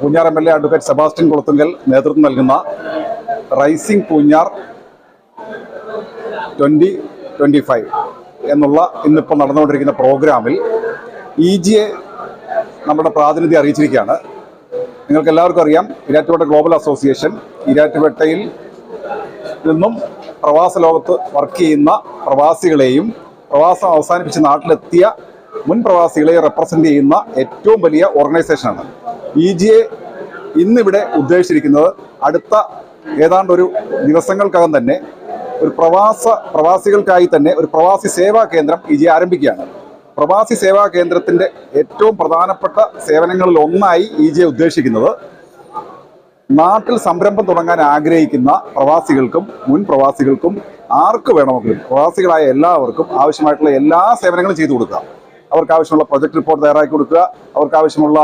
Poonjar M L A advocate Sebastian Kulathunkal നേതൃത്വം നൽകുന്ന rising Poonjar twenty twenty five എന്നുള്ള ഇന്നിപ്പോൾ നടന്നുകൊണ്ടിരിക്കുന്ന പ്രോഗ്രാമിൽ ഇ ജിയെ നമ്മുടെ പ്രാതിനിധ്യം അറിയിച്ചിരിക്കുകയാണ്. നിങ്ങൾക്ക് എല്ലാവർക്കും അറിയാം ഇരാറ്റുപേട്ട ഗ്ലോബൽ അസോസിയേഷൻ ഇരാറ്റുപേട്ടയിൽ നിന്നും പ്രവാസ ലോകത്ത് വർക്ക് ചെയ്യുന്ന പ്രവാസികളെയും പ്രവാസം അവസാനിപ്പിച്ച് നാട്ടിലെത്തിയ മുൻ പ്രവാസികളെ റെപ്രസെന്റ് ചെയ്യുന്ന ഏറ്റവും വലിയ ഓർഗനൈസേഷനാണ് ഇ ജി എ ഇന്നിവിടെ ഉദ്ദേശിച്ചിരിക്കുന്നത് അടുത്ത ഏതാണ്ട് ഒരു ദിവസങ്ങൾക്കകം തന്നെ ഒരു പ്രവാസ പ്രവാസികൾക്കായി തന്നെ ഒരു പ്രവാസി സേവാ കേന്ദ്രം ഇ ജി ആരംഭിക്കുകയാണ്. പ്രവാസി സേവാ കേന്ദ്രത്തിന്റെ ഏറ്റവും പ്രധാനപ്പെട്ട സേവനങ്ങളിൽ ഒന്നായി ഇ ജി ഉദ്ദേശിക്കുന്നത് നാട്ടിൽ സംരംഭം തുടങ്ങാൻ ആഗ്രഹിക്കുന്ന പ്രവാസികൾക്കും മുൻ പ്രവാസികൾക്കും ആർക്ക് വേണമെങ്കിലും പ്രവാസികളായ എല്ലാവർക്കും ആവശ്യമായിട്ടുള്ള എല്ലാ സേവനങ്ങളും ചെയ്തു കൊടുക്കുക അവർക്ക് ആവശ്യമുള്ള പ്രൊജക്ട് റിപ്പോർട്ട് തയ്യാറാക്കി കൊടുക്കുക. അവർക്ക് ആവശ്യമുള്ള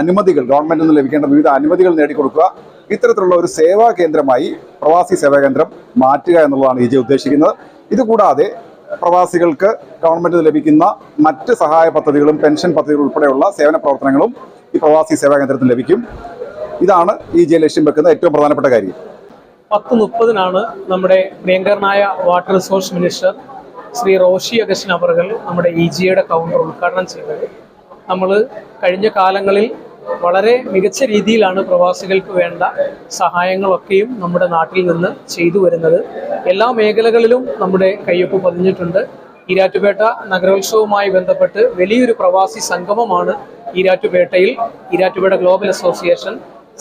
അനുമതികൾ ഗവൺമെന്റിൽ നിന്ന് ലഭിക്കേണ്ട വിവിധ അനുമതികൾ നേടിക്കൊടുക്കുക. ഇത്തരത്തിലുള്ള ഒരു സേവാ കേന്ദ്രമായി പ്രവാസി സേവാ കേന്ദ്രം മാറ്റുക എന്നുള്ളതാണ് ഇ ജെ ഉദ്ദേശിക്കുന്നത്. ഇതുകൂടാതെ പ്രവാസികൾക്ക് ഗവൺമെന്റിൽ ലഭിക്കുന്ന മറ്റ് സഹായ പദ്ധതികളും പെൻഷൻ പദ്ധതികളും ഉൾപ്പെടെയുള്ള സേവന പ്രവർത്തനങ്ങളും ഈ പ്രവാസി സേവാ കേന്ദ്രത്തിൽ ലഭിക്കും. ഇതാണ് ഈ ജെ ലക്ഷ്യം വെക്കുന്ന ഏറ്റവും പ്രധാനപ്പെട്ട കാര്യം. പത്ത് മുപ്പതിനാണ് നമ്മുടെ പ്രിയങ്കരനായ water resource minister Shri Roshy Augustine അവർകൾ നമ്മുടെ ഇ ജിയുടെ കൗണ്ടർ ഉദ്ഘാടനം ചെയ്തത്. നമ്മൾ കഴിഞ്ഞ കാലങ്ങളിൽ വളരെ മികച്ച രീതിയിലാണ് പ്രവാസികൾക്ക് വേണ്ട സഹായങ്ങളൊക്കെയും നമ്മുടെ നാട്ടിൽ നിന്ന് ചെയ്തു വരുന്നത്. എല്ലാ മേഖലകളിലും നമ്മുടെ കയ്യൊപ്പ് പതിഞ്ഞിട്ടുണ്ട്. ഈരാറ്റുപേട്ട നഗരോത്സവവുമായി ബന്ധപ്പെട്ട് വലിയൊരു പ്രവാസി സംഗമമാണ് ഈരാറ്റുപേട്ടയിൽ ഈരാറ്റുപേട്ട ഗ്ലോബൽ അസോസിയേഷൻ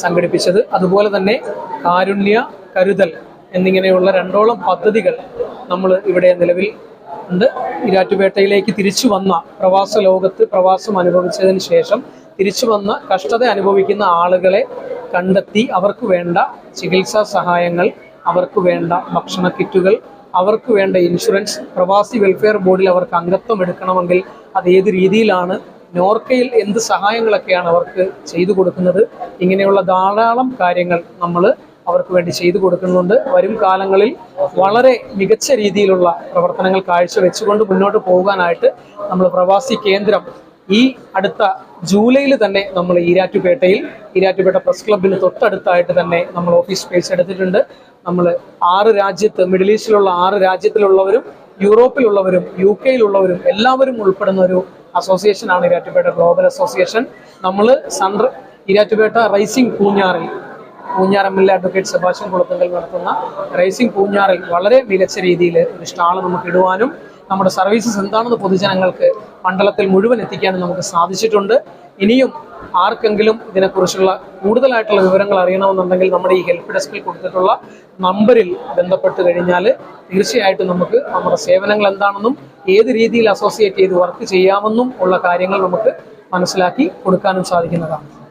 സംഘടിപ്പിച്ചത്. അതുപോലെ തന്നെ കാരുണ്യ കരുതൽ എന്നിങ്ങനെയുള്ള രണ്ടോളം പദ്ധതികൾ നമ്മൾ ഇവിടെ നിലവിൽ ഉണ്ട്. ഇരാറ്റുപേട്ടയിലേക്ക് തിരിച്ചു വന്ന പ്രവാസ ലോകത്ത് പ്രവാസം അനുഭവിച്ചതിന് ശേഷം തിരിച്ചു വന്ന കഷ്ടത അനുഭവിക്കുന്ന ആളുകളെ കണ്ടെത്തി അവർക്ക് വേണ്ട ചികിത്സാ സഹായങ്ങൾ അവർക്ക് വേണ്ട ഭക്ഷണ കിറ്റുകൾ അവർക്ക് വേണ്ട ഇൻഷുറൻസ് പ്രവാസി വെൽഫെയർ ബോർഡിൽ അവർക്ക് അംഗത്വം എടുക്കണമെങ്കിൽ അത് ഏത് രീതിയിലാണ് നോർക്കയിൽ എന്ത് സഹായങ്ങളൊക്കെയാണ് അവർക്ക് ചെയ്തു കൊടുക്കുന്നത് ഇങ്ങനെയുള്ള ധാരാളം കാര്യങ്ങൾ നമ്മൾ അവർക്ക് വേണ്ടി ചെയ്തു കൊടുക്കുന്നുണ്ട്. വരും കാലങ്ങളിൽ വളരെ മികച്ച രീതിയിലുള്ള പ്രവർത്തനങ്ങൾ കാഴ്ചവെച്ചുകൊണ്ട് മുന്നോട്ട് പോകാനായിട്ട് നമ്മൾ പ്രവാസി കേന്ദ്രം ഈ അടുത്ത ജൂലൈയിൽ തന്നെ നമ്മൾ ഈരാറ്റുപേട്ടയിൽ ഈരാറ്റുപേട്ട പ്രസ് ക്ലബിന് തൊട്ടടുത്തായിട്ട് തന്നെ നമ്മൾ ഓഫീസ് സ്പേസ് എടുത്തിട്ടുണ്ട്. നമ്മൾ ആറ് രാജ്യത്ത് മിഡിൽ ഈസ്റ്റിലുള്ള ആറ് രാജ്യത്തിലുള്ളവരും യൂറോപ്പിലുള്ളവരും യു കെയിലുള്ളവരും എല്ലാവരും ഉൾപ്പെടുന്ന ഒരു അസോസിയേഷനാണ് ഈരാറ്റുപേട്ട ഗ്ലോബൽ അസോസിയേഷൻ. നമ്മൾ സൺ ഈരാറ്റുപേട്ട റൈസിംഗ് പൂഞ്ഞാറിൽ എ അഡ്വക്കേറ്റ് സെബാസ്റ്റ്യൻ കുളത്തുങ്കൽ നടത്തുന്ന റേസിംഗ് പൂഞ്ഞാറിൽ വളരെ മികച്ച രീതിയിൽ ഒരു സ്റ്റാൾ നമുക്ക് ഇടുവാനും നമ്മുടെ സർവീസസ് എന്താണെന്ന് പൊതുജനങ്ങൾക്ക് മണ്ഡലത്തിൽ മുഴുവൻ എത്തിക്കാനും നമുക്ക് സാധിച്ചിട്ടുണ്ട്. ഇനിയും ആർക്കെങ്കിലും ഇതിനെക്കുറിച്ചുള്ള കൂടുതലായിട്ടുള്ള വിവരങ്ങൾ അറിയണമെന്നുണ്ടെങ്കിൽ നമ്മുടെ ഈ ഹെൽപ്പ് ഡെസ്കിൽ കൊടുത്തിട്ടുള്ള നമ്പറിൽ ബന്ധപ്പെട്ട് കഴിഞ്ഞാൽ തീർച്ചയായിട്ടും നമുക്ക് നമ്മുടെ സേവനങ്ങൾ എന്താണെന്നും ഏത് രീതിയിൽ അസോസിയേറ്റ് ചെയ്ത് വർക്ക് ചെയ്യാമെന്നും ഉള്ള കാര്യങ്ങൾ നമുക്ക് മനസ്സിലാക്കി കൊടുക്കാനും സാധിക്കുന്നതാണ്.